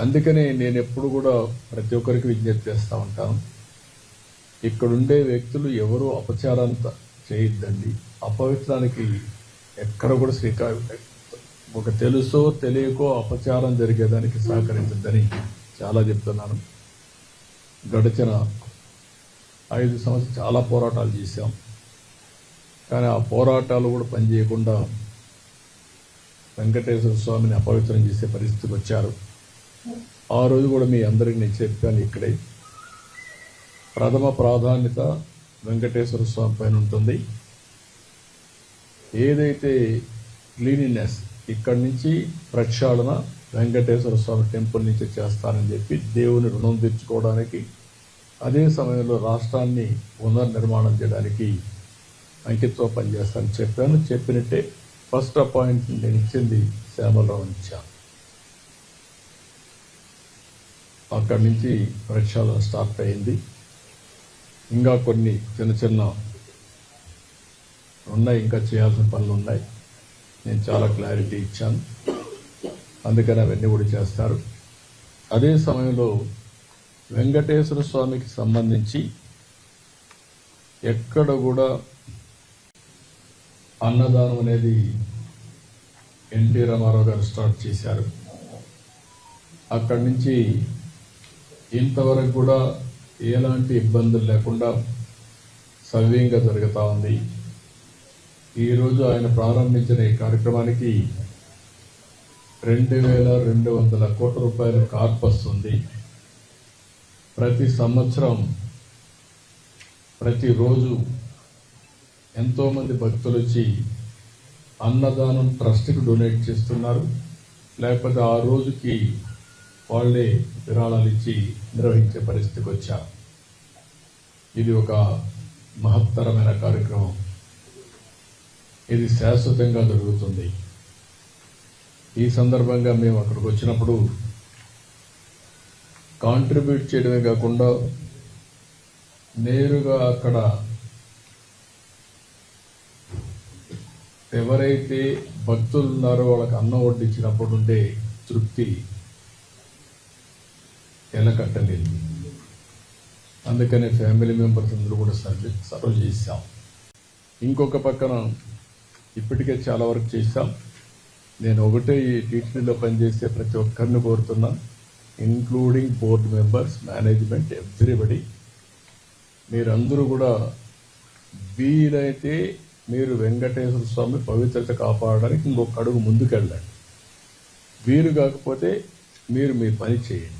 అందుకనే నేను ఎప్పుడు కూడా ప్రతి ఒక్కరికి విజ్ఞప్తి చేస్తూ ఉంటాను. ఇక్కడుండే వ్యక్తులు ఎవరు అపచారంత చేయొద్దండి. అపవిత్రానికి ఎక్కడ కూడా శ్రీకారం ఒక తెలుసో తెలియకో అపచారం జరిగేదానికి సహకరించద్దని చాలా చెప్తున్నాను. గడిచిన ఐదు సంవత్సరాలు చాలా పోరాటాలు చేశాం. కానీ ఆ పోరాటాలు కూడా పనిచేయకుండా వెంకటేశ్వర స్వామిని అపవిత్రం చేసే పరిస్థితికి వచ్చారు. ఆ రోజు కూడా మీ అందరికి నేను చెప్పాను ఇక్కడే. ప్రథమ ప్రాధాన్యత వెంకటేశ్వర స్వామి పైన ఉంటుంది. ఏదైతే క్లీనినెస్ ఇక్కడి నుంచి ప్రక్షాళన వెంకటేశ్వర స్వామి టెంపుల్ నుంచి చేస్తానని చెప్పి దేవుని రుణం తెచ్చుకోవడానికి అదే సమయంలో రాష్ట్రాన్ని పునర్నిర్మాణం చేయడానికి అంకితో పనిచేస్తానని చెప్పాను. చెప్పినట్టే ఫస్ట్ అపాయింట్మెంట్ నేను ఇచ్చింది శ్యామలరావు ఇచ్చాను అక్కడి నుంచి ప్రక్షాళన స్టార్ట్ అయింది. ఇంకా కొన్ని చిన్న చిన్న ఉన్నాయి ఇంకా చేయాల్సిన పనులు ఉన్నాయి. నేను చాలా క్లారిటీ ఇచ్చాను. అందుకని అవన్నీ కూడా చేస్తారు. అదే సమయంలో వెంకటేశ్వర స్వామికి సంబంధించి ఎక్కడ కూడా అన్నదానం అనేది ఎన్టీ రామారావు గారు స్టార్ట్ చేశారు. అక్కడి నుంచి ఇంతవరకు కూడా ఎలాంటి ఇబ్బందులు లేకుండా సవ్యంగా జరుగుతూ ఉంది. ఈరోజు ఆయన ప్రారంభించిన ఈ కార్యక్రమానికి రెండు వేల రెండు వందల కోట్ల రూపాయల కార్పస్ ఉంది. ప్రతి సంవత్సరం ప్రతిరోజు ఎంతోమంది భక్తులు వచ్చి అన్నదానం ట్రస్ట్కి డొనేట్ చేస్తున్నారు. లేకపోతే ఆ రోజుకి వాళ్ళే విరాళాలు ఇచ్చి నిర్వహించే పరిస్థితికి వచ్చాం ఇది ఒక మహత్తరమైన కార్యక్రమం. ఇది శాశ్వతంగా జరుగుతుంది. ఈ సందర్భంగా మేము అక్కడికి వచ్చినప్పుడు కాంట్రిబ్యూట్ చేయడమే కాకుండా నేరుగా అక్కడ ఎవరైతే భక్తులు ఉన్నారో వాళ్ళకి అన్నం వడ్డించినప్పుడు ఉండే తృప్తి ఎలకట్టలేదు అందుకనే ఫ్యామిలీ మెంబర్స్ అందరూ కూడా సర్వే సర్వ్ చేశాం. ఇంకొక పక్కన ఇప్పటికే చాలా వరకు చేశాం. నేను ఒకటే ఈ టీటీడీలో పనిచేసే ప్రతి ఒక్కరిని కోరుతున్నా including board members management everybody. మీరందరూ కూడా వీలైతే మీరు వెంకటేశ్వర స్వామి పవిత్రత కాపాడడానికి ఇంకొక అడుగు ముందుకెళ్ళండి. వీలు కాకపోతే మీరు మీ పని చేయండి.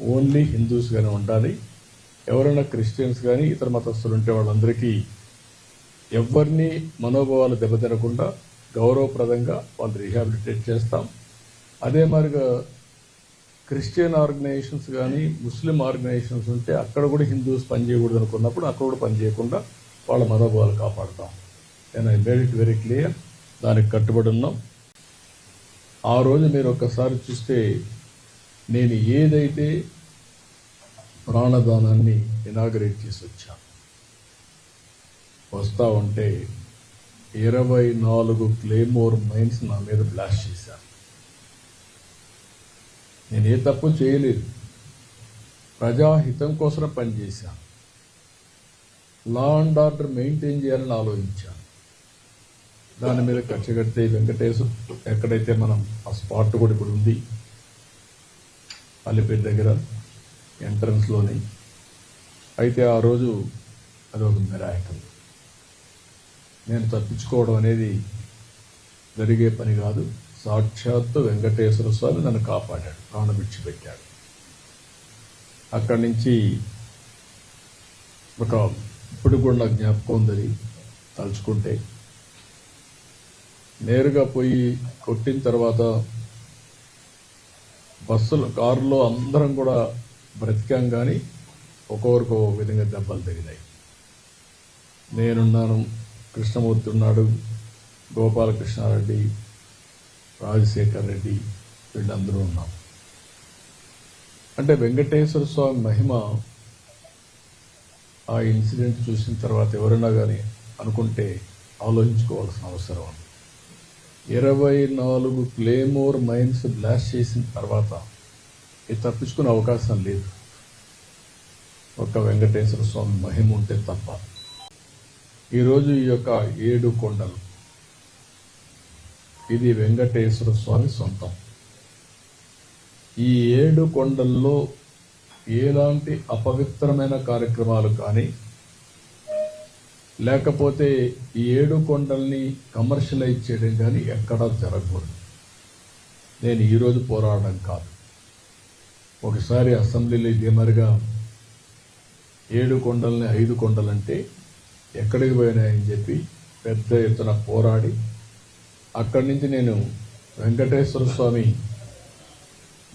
ఓన్లీ హిందూస్ కానీ ఉండాలి. ఎవరైనా క్రిస్టియన్స్ కానీ ఇతర మతస్థులు ఉంటే వాళ్ళందరికీ ఎవరిని మనోభావాలు దెబ్బతినకుండా గౌరవప్రదంగా వాళ్ళు రీహాబిలిటేట్ చేస్తాం. అదే మరిగా క్రిస్టియన్ ఆర్గనైజేషన్స్ కానీ ముస్లిం ఆర్గనైజేషన్స్ ఉంటే అక్కడ కూడా హిందూస్ పనిచేయకూడదు అనుకున్నప్పుడు అక్కడ కూడా పనిచేయకుండా వాళ్ళ మనోభావాలు కాపాడుతాం. నేను I made it very clear దానికి కట్టుబడి ఉన్నాం. ఆ రోజు మీరు ఒక్కసారి చూస్తే నేను ఏదైతే ప్రాణదానాన్ని ఇనాగరేట్ చేసి వచ్చాను వస్తా ఉంటే ఇరవై నాలుగు క్లేమోర్ మైన్స్ నా మీద బ్లాస్ట్ చేశాను నేను ఏ తప్పు చేయలేదు. ప్రజాహితం కోసం పనిచేశాను లా అండ్ ఆర్డర్ మెయింటైన్ చేయాలని ఆలోచించాను. దాని మీద ఖర్చు కడితే వెంకటేశ్వర ఎక్కడైతే మనం ఆ స్పాట్ కూడా ఇప్పుడు ఉంది అల్లిపేట దగ్గర ఎంట్రన్స్లోని. అయితే ఆ రోజు అది ఒక మిరాయకం నేను తప్పించుకోవడం అనేది జరిగే పని కాదు. సాక్షాత్తు వెంకటేశ్వర స్వామి నన్ను కాపాడాడు ప్రాణం విడిచిపెట్టాడు. అక్కడి నుంచి ఒక ఇప్పుడు కూడా నాకు జ్ఞాపకం ఉందని తలుచుకుంటే నేరుగా పోయి కొట్టిన తర్వాత బస్సులు కారులో అందరం కూడా బ్రతికాం కానీ ఒక్కొక్కరికి ఒక విధంగా దెబ్బలు తగినాయి నేనున్నాను కృష్ణమూర్తి ఉన్నాడు గోపాలకృష్ణారెడ్డి రాజశేఖర్ రెడ్డి వీళ్ళందరూ ఉన్నాం. అంటే వెంకటేశ్వర స్వామి మహిమ ఆ ఇన్సిడెంట్ చూసిన తర్వాత ఎవరైనా కానీ అనుకుంటే ఆలోచించుకోవాల్సిన అవసరం ఉంది. ఇరవై నాలుగు క్లేమోర్ మైన్స్ బ్లాస్ట్ చేసిన తర్వాత ఇది తప్పించుకునే అవకాశం లేదు. ఒక వెంకటేశ్వర స్వామి మహిమ ఉంటే తప్ప. ఈరోజు ఈ యొక్క ఏడు కొండలు. ఇది వెంకటేశ్వర స్వామి సొంతం. ఈ ఏడు కొండల్లో ఎలాంటి అపవిత్రమైన కార్యక్రమాలు కానీ లేకపోతే ఈ ఏడు కొండల్ని కమర్షియలైజ్ చేయడం కానీ ఎక్కడా జరగకూడదు. నేను ఈరోజు పోరాడడం కాదు. ఒకసారి అసెంబ్లీలో ఇదే మరిగా ఏడు కొండల్ని ఐదు కొండలంటే ఎక్కడికి పోయినాయని చెప్పి పెద్ద ఎత్తున పోరాడి అక్కడి నుంచి నేను వెంకటేశ్వర స్వామి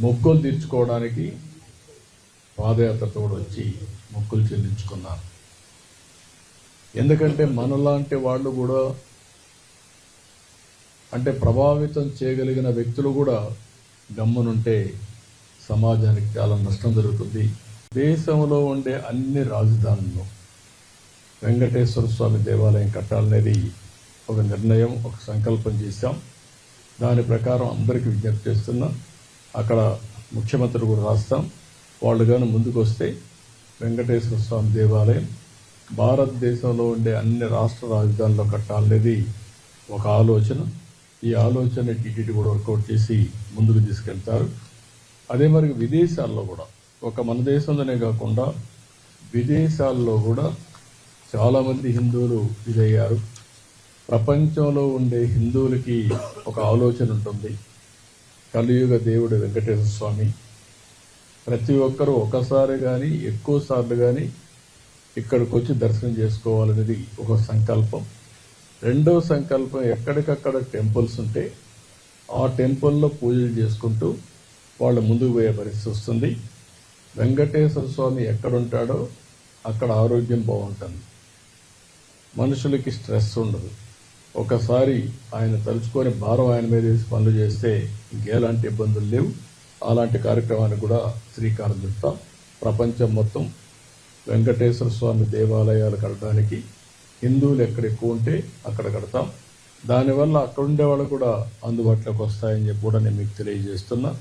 మొక్కులు తీర్చుకోవడానికి పాదయాత్రతో కూడా వచ్చి మొక్కులు చెల్లించుకున్నాను. ఎందుకంటే మనలాంటి వాళ్ళు కూడా అంటే ప్రభావితం చేయగలిగిన వ్యక్తులు కూడా గమ్మునుంటే సమాజానికి చాలా నష్టం జరుగుతుంది. దేశంలో ఉండే అన్ని రాజధానుల్లో వెంకటేశ్వర స్వామి దేవాలయం కట్టాలనేది ఒక నిర్ణయం ఒక సంకల్పం చేశాం. దాని ప్రకారం అందరికీ విజ్ఞప్తి చేస్తున్నా అక్కడ ముఖ్యమంత్రి కూడా రాస్తాం. వాళ్ళు కానీ ముందుకు వస్తే వెంకటేశ్వర స్వామి దేవాలయం భారతదేశంలో ఉండే అన్ని రాష్ట్ర రాజధానిలో కట్టాలనేది ఒక ఆలోచన. ఈ ఆలోచన టీటీడీ కూడా వర్కౌట్ చేసి ముందుకు తీసుకెళ్తారు. అదే మరి విదేశాల్లో కూడా ఒక మన దేశంలోనే కాకుండా విదేశాల్లో కూడా చాలామంది హిందువులు ఇదయ్యారు. ప్రపంచంలో ఉండే హిందువులకి ఒక ఆలోచన ఉంటుంది. కలియుగ దేవుడు వెంకటేశ్వర స్వామి. ప్రతి ఒక్కరూ ఒకసారి కానీ ఎక్కువ సార్లు కానీ ఇక్కడికి వచ్చి దర్శనం చేసుకోవాలనేది ఒక సంకల్పం. రెండో సంకల్పం ఎక్కడికక్కడ టెంపుల్స్ ఉంటే ఆ టెంపుల్లో పూజలు చేసుకుంటూ వాళ్ళు ముందుకు పోయే పరిస్థితి వస్తుంది. వెంకటేశ్వర స్వామి ఎక్కడుంటాడో అక్కడ ఆరోగ్యం బాగుంటుంది. మనుషులకి స్ట్రెస్ ఉండదు. ఒకసారి ఆయన తలుచుకొని భారం ఆయన మీద వేసి పనులు చేస్తే ఇంకేలాంటి ఇబ్బందులు లేవు. అలాంటి కార్యక్రమానికి కూడా శ్రీకారం చుడతాం ప్రపంచం మొత్తం వెంకటేశ్వర స్వామి దేవాలయాలు కట్టడానికి హిందువులు ఎక్కడ ఎక్కువ ఉంటే అక్కడ కడతాం. దానివల్ల అక్కడ ఉండే వాళ్ళు కూడా అందుబాటులోకి వస్తాయని చెప్పి కూడా నేను మీకు తెలియజేస్తున్నా.